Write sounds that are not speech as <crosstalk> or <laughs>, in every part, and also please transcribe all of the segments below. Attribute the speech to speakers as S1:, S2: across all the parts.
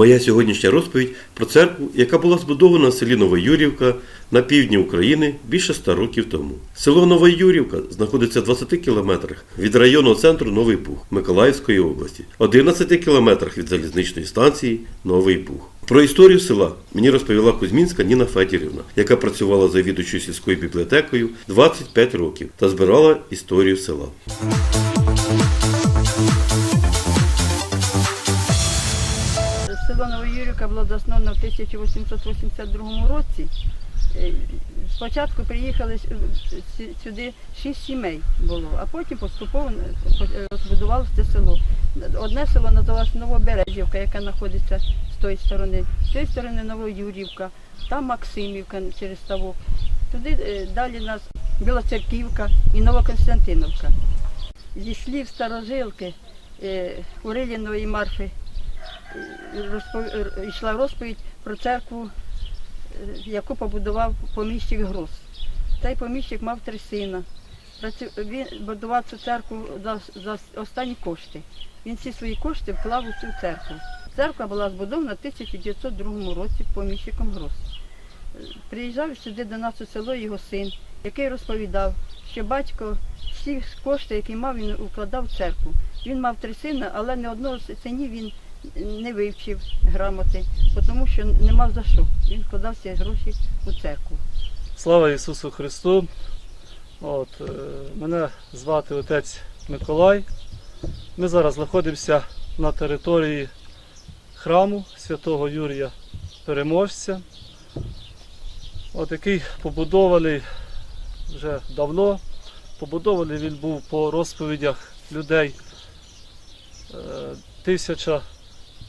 S1: Моя сьогоднішня розповідь про церкву, яка була збудована в селі Новоюрівка на півдні України більше ста років тому. Село Новоюрівка знаходиться в 20 кілометрах від районного центру Новий Пух Миколаївської області, 11 кілометрах від залізничної станції Новий Пух. Про історію села мені розповіла Кузьмінська Ніна Федірівна, яка працювала завідувачою сільською бібліотекою 25 років та збирала історію села.
S2: Новоюрівка було засновано в 1882 році. Е, Спочатку приїхали сюди шість сімей було, а потім поступово е, розбудувалося це село. Одне село називалося Новобережівка, яка знаходиться з тої сторони, з цієї сторони Новоюрівка, там Максимівка через ставок. Туди е, далі нас Білоцерківка і Новоконстантиновка. Зі слів старожилки е, Уриліної Марфи йшла розповідь про церкву, е, яку побудував поміщик Грос. Цей поміщик мав три сина. Він будував цю церкву за, за останні кошти. Він всі свої кошти вклав у цю церкву. Церква була збудована в 1902 році поміщиком Грос. Е, Приїжджав сюди до нас у село його син, який розповідав, що батько всі кошти, які мав, він укладав в церкву. Він мав три сина, але не одного синів він не вивчив грамоти, тому що не мав за що. Він вкладав всі гроші у церкву.
S3: Слава Ісусу Христу! От, е, Мене звати отець Миколай. Ми зараз знаходимося на території храму святого Юрія Переможця, от який побудований вже давно. Побудований він був по розповідях людей е, 1000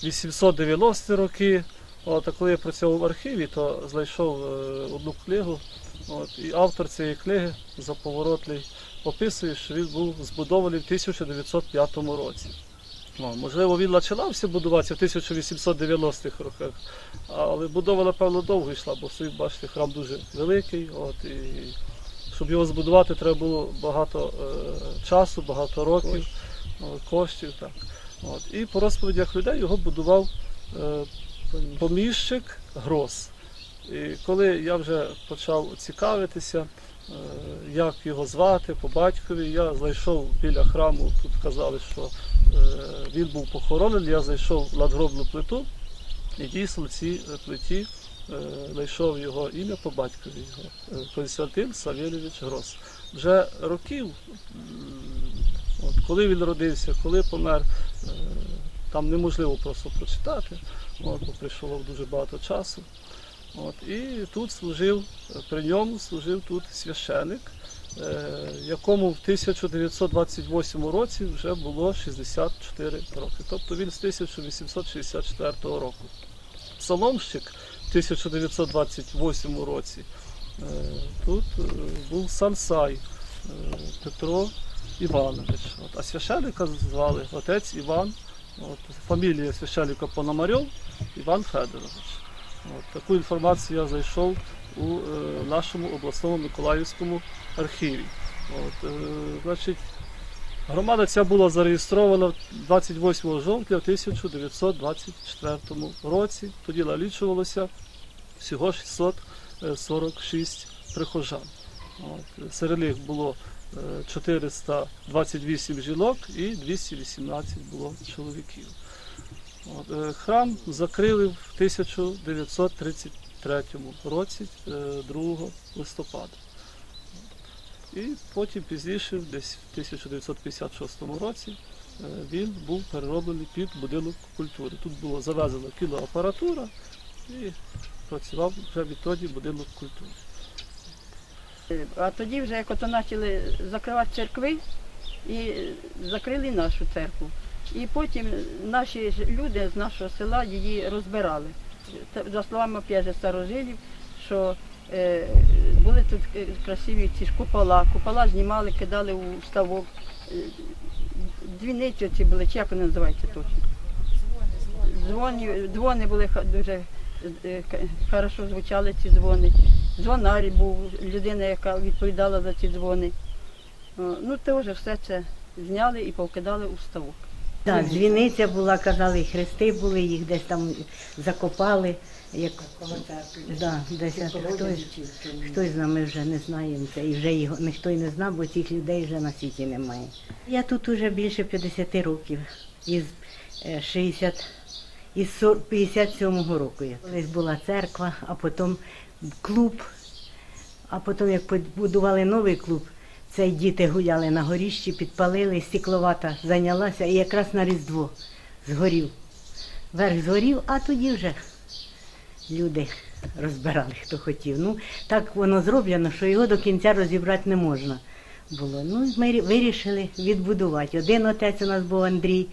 S3: 890 роки. От, а коли я працював в архіві, то знайшов е, одну книгу. От, І автор цієї книги Заповоротлий описує, що він був збудований в 1905 році. Ну, Можливо, він починався будуватися в 1890-х роках, але будова, напевно, довго йшла, бо собі бачите, храм дуже великий. От, і Щоб його збудувати, треба було багато е, часу, багато років, коштів. так. От. І по розповідях людей його будував е, поміщик Грос. І коли я вже почав цікавитися, е, як його звати по батькові, я знайшов біля храму, тут казали, що е, він був похоронений, я знайшов надгробну плиту, і дійсно в цій е, плиті е, знайшов його ім'я по батькові, його е, Константин Савельович Грос. Вже років, от, коли він родився, коли помер, е, там неможливо просто прочитати, от, бо прийшло дуже багато часу. От, і тут служив, е, при ньому служив тут священик, е, якому в 1928 році вже було 64 роки. Тобто він з 1864 року. Псаломщик в 1928 році тут був Сансай Петро Іванович. От, а священика звали отець Іван, от, фамілія священника Пономарьов Іван Федорович. От, таку інформацію я знайшов у е, нашому обласному Миколаївському архіві. От, е, значить, громада ця була зареєстрована 28 жовтня 1924 році. Тоді налічувалося всього 646 прихожан. От, серед них було е, 428 жінок і 218 було чоловіків. От, е, Храм закрили в 1933 році, е, 2 листопада. І потім пізніше, десь в 1956 році, е, він був перероблений під будинок культури. Тут була завезена кіноапаратура і працював вже відтоді будинок культури.
S2: А тоді вже як ото почали закривати церкви і закрили нашу церкву. І потім наші люди з нашого села її розбирали. За словами опять старожилів, що е, були тут е, красиві ці ж купола. Купола знімали, кидали у ставок. Е, Двіниці ці були, чи як вони називаються точно? Дзвони, дзвони були дуже е, хорошо звучали ці дзвони. Дзвонарі був людина, яка відповідала за ці дзвони. О, Ну, теж все це зняли і повкидали у ставок.
S4: Так, дзвіниця була, казали, хрести були, їх десь там закопали. Як... Да, десь хтось, хтось з нами вже не знає і вже його ніхто й не знав, бо цих людей вже на світі немає. Я тут уже більше 50 років, із е, 60, із 40 57-го року. Колись була церква, а потім клуб, а потім, як побудували новий клуб, це діти гуляли на горіщі, підпалили, стекловата зайнялася і якраз на Різдво згорів. Верх згорів, а тоді вже люди розбирали, хто хотів. Ну, так воно зроблено, що його до кінця розібрати не можна було. Ну, ми вирішили відбудувати. Один отець у нас був Андрій,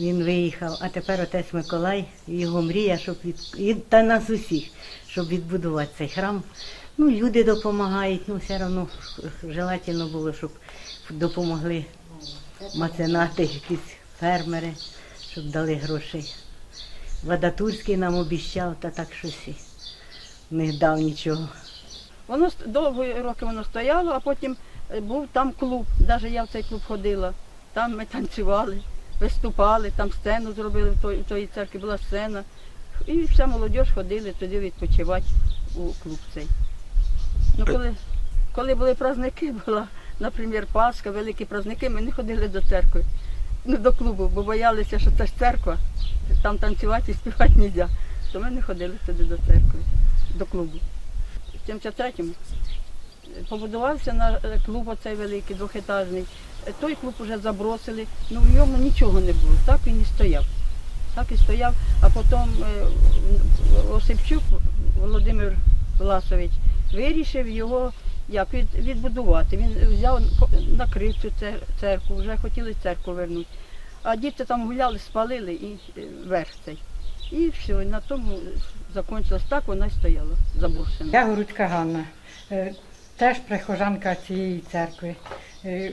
S4: він виїхав, а тепер отець Миколай, його мрія, щоб від... і та нас усіх, щоб відбудувати цей храм. Ну, люди допомагають, ну все одно желательно було, щоб допомогли меценати, якісь фермери, щоб дали грошей. Вадатурський нам обіщав, та так щось не дав нічого.
S2: Воно довгі роки воно стояло, а потім е, був там клуб. Навіть я в цей клуб ходила. Там ми танцювали, виступали, там сцену зробили, в той, в тої церкві була сцена. І вся молодь ходили туди відпочивати у клуб цей. Ну, коли, коли були праздники, <laughs> була, наприклад, Пасха, великі праздники, ми не ходили до церкви, ну, до клубу, бо боялися, що це ж церква, там танцювати і співати не можна. То ми не ходили туди до церкви, до клубу. В 73-му побудувався на е, клуб оцей великий, двохетажний. Е, Той клуб вже забросили, ну в ньому нічого не було, так він і стояв. Так і стояв, а потім е, Осипчук Володимир Власович вирішив його як відбудувати. Він взяв, накрив цю церкву, вже хотіли церкву вернути. А діти там гуляли, спалили і верх цей. І все, і на тому закінчилось так, вона й стояла заброшена.
S5: Я Горуцька Ганна, теж прихожанка цієї церкви. Е,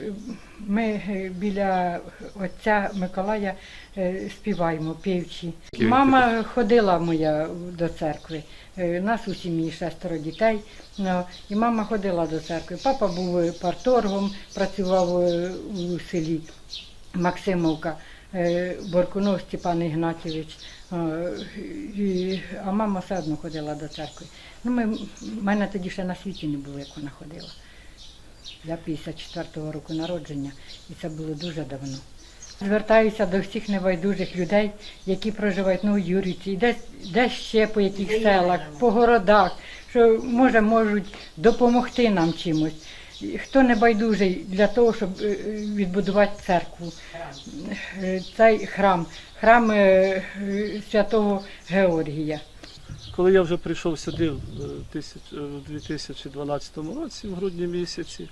S5: Ми е, біля отця Миколая е, співаємо півчі. Мама ходила моя до церкви. У нас у сім'ї шестеро дітей. Ну, І мама ходила до церкви. Папа був парторгом, працював у селі Максимовка. Боркунов Степан Ігнатівич, і- а мама все одно ходила до церкви. Ну, ми, мене тоді ще на світі не було, як вона ходила. Я 54-го року народження, і це було дуже давно. Звертаюся до всіх небайдужих людей, які проживають ну, у Юрівці, і десь, десь ще по яких селах, по городах, що може можуть допомогти нам чимось. Хто не байдужий для того, щоб е, відбудувати церкву, Е, цей храм, храм е, святого Георгія.
S3: Коли я вже прийшов сюди в 2012 році, в грудні місяці,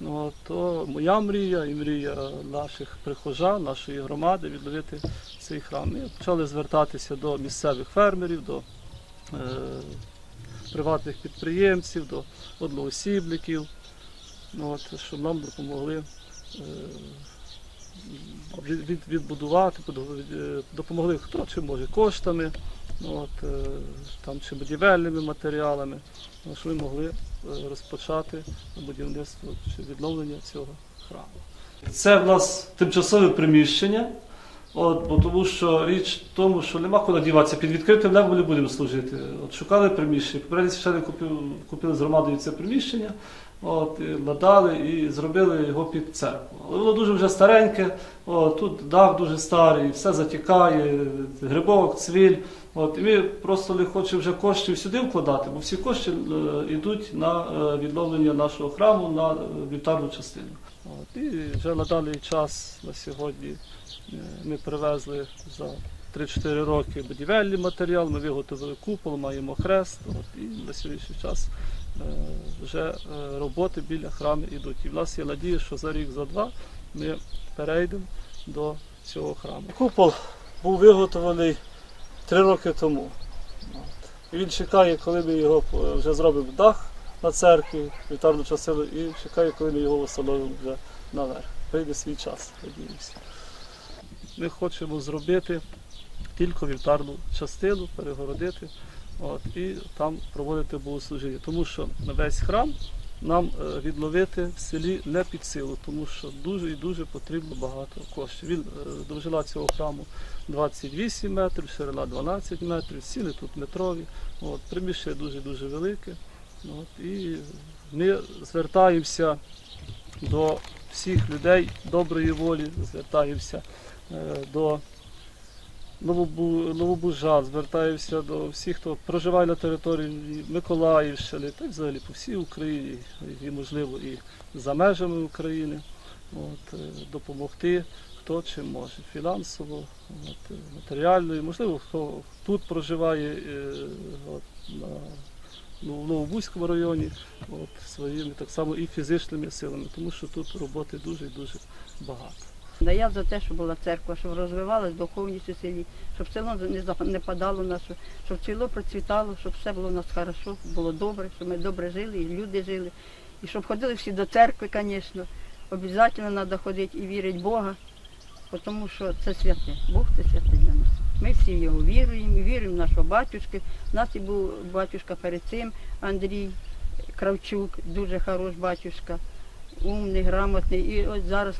S3: ну, то моя мрія і мрія наших прихожан, нашої громади відновити цей храм. Ми почали звертатися до місцевих фермерів, до е, приватних підприємців, до одноосібників, ну, от, щоб нам допомогли. е, від- від- відбудувати, е, допомогли хто чи може коштами, ну, от, е, там, чи будівельними матеріалами, ну, щоб ми могли розпочати будівництво чи відновлення цього храму. Це в нас тимчасове приміщення, от, бо тому що річ в тому, що нема куди діватися. Під відкритим небом не будемо служити. От, шукали приміщення. Попередній священник купив, купили з громадою це приміщення, от, і надали і зробили його під церкву. Але воно дуже вже стареньке, от, тут дах дуже старий, все затікає, грибок, цвіль. От, і ми просто не хочемо вже коштів сюди вкладати, бо всі кошти е, йдуть на е, відновлення нашого храму на е, вівтарну частину. От, і вже на даний час на сьогодні ми привезли за 3-4 роки будівельний матеріал, ми виготовили купол, маємо хрест. От, і на сьогоднішній час вже е, роботи біля храму йдуть. І в нас є надія, що за рік, за два ми перейдемо до цього храму. Купол був виготовлений три роки тому. Він чекає, коли ми його е, вже зробимо дах на церкві, вівтарну частину, і чекає, коли ми його встановимо вже наверх. Прийде свій час, надіюся. Ми хочемо зробити тільки вівтарну частину, перегородити от, і там проводити богослужіння. Тому що весь храм нам е, відновити в селі не під силу, тому що дуже і дуже потрібно багато коштів. Він е, довжина цього храму 28 метрів, ширина 12 метрів, стіни тут метрові. От, приміщення дуже дуже велике. От, і ми звертаємося до всіх людей доброї волі, звертаємося е, до Новобужан, звертаємося до всіх, хто проживає на території Миколаївщини, та й взагалі по всій Україні, і можливо і за межами України, от, е, допомогти хто чим може, фінансово, от, е, матеріально, і можливо, хто тут проживає е, от, на, ну, в Новобузькому районі, от, своїми так само і фізичними силами, тому що тут роботи дуже дуже багато.
S2: Да я за те, щоб була церква, щоб розвивалась духовність у селі, щоб село не не падало на що, щоб село процвітало, щоб все було у нас хорошо, було добре, щоб ми добре жили, і люди жили. І щоб ходили всі до церкви, звісно. Обов'язково треба ходити і вірити в Бога, тому що це святе. Бог це святе для нас. Ми всі його віруємо, і віруємо в нашого батюшки. У нас і був батюшка перед цим, Андрій Кравчук, дуже хороший батюшка, умний, грамотний. І от зараз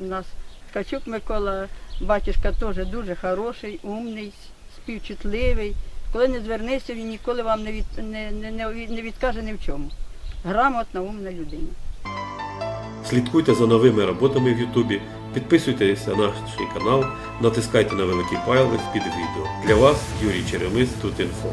S2: у нас Ткачук Микола, батюшка теж дуже хороший, умний, співчутливий. Коли не звернешся, він ніколи вам не, від, не, не, не відкаже ні в чому. Грамотна, умна людина.
S1: Слідкуйте за новими роботами в Ютубі, підписуйтесь на наш канал, натискайте на великий палець під відео. Для вас Юрій Черемис тут інфо.